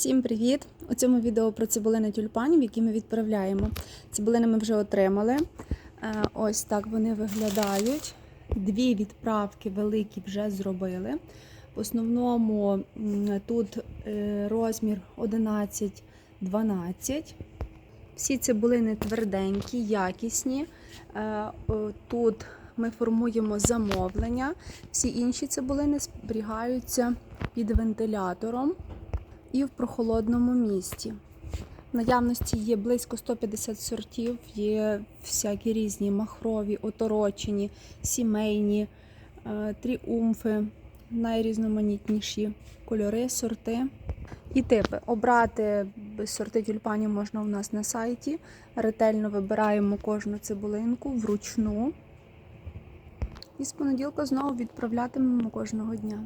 Всім привіт! У цьому відео про цибулини тюльпанів, які ми відправляємо. Цибулини ми вже отримали. Е, Ось так вони виглядають. Дві відправки великі вже зробили. В основному тут е, розмір 11-12. Всі цибулини тверденькі, якісні. Е, Тут ми формуємо замовлення. Всі інші цибулини зберігаються під вентилятором і в прохолодному місті. В наявності є близько 150 сортів, є всякі різні махрові, оторочені, сімейні, е, тріумфи, найрізноманітніші кольори, сорти і типи. Обрати сорти тюльпанів можна у нас на сайті. Ретельно вибираємо кожну цибулинку вручну. І з понеділка знову відправлятимемо кожного дня.